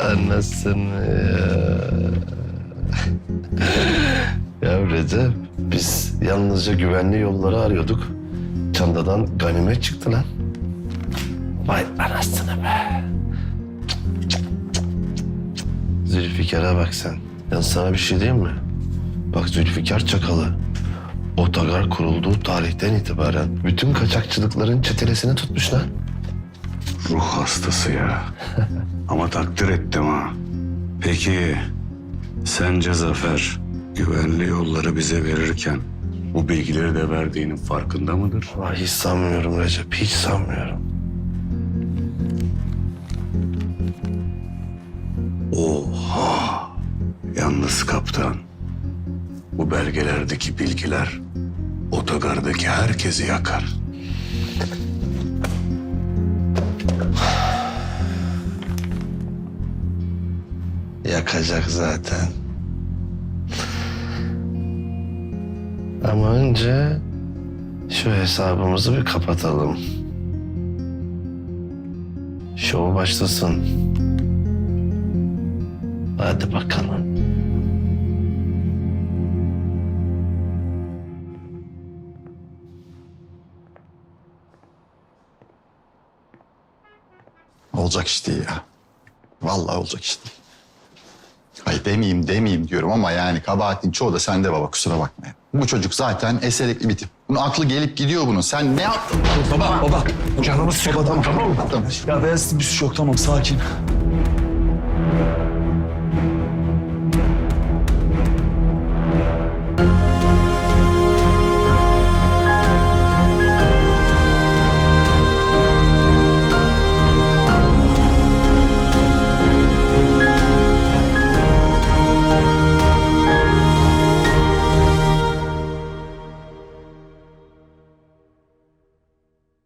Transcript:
Anasını ya. ya Recep biz yalnızca güvenli yolları arıyorduk. Çantadan ganimet çıktı lan. Vay anasını be. Zülfikar'a bak sen. Ya sana bir şey diyeyim mi? Bak Zülfikar Çakalı. Otogar kurulduğu tarihten itibaren bütün kaçakçılıkların çetelesini tutmuş lan. Ruh hastası ya. Ama takdir ettim ha. Peki sence Zafer güvenli yolları bize verirken bu bilgileri de verdiğinin farkında mıdır? Vay hiç sanmıyorum Recep, hiç sanmıyorum. Oha! Yalnız kaptan. Bu belgelerdeki bilgiler otogardaki herkesi yakar. Yakacak zaten. Ama önce şu hesabımızı bir kapatalım. Şov başlasın. Hadi bakalım. Olacak iş değil ya. Vallahi olacak iş değil. Ay demeyeyim demeyeyim diyorum ama yani kabahatin çoğu da sende baba kusura bakma. Bu çocuk zaten eserikli bir tip. Bunun aklı gelip gidiyor bunun. Sen ne yaptın? Baba, baba. Canımız sıkıldı tamam, tamam. Ya ben size bir şey yok tamam sakin.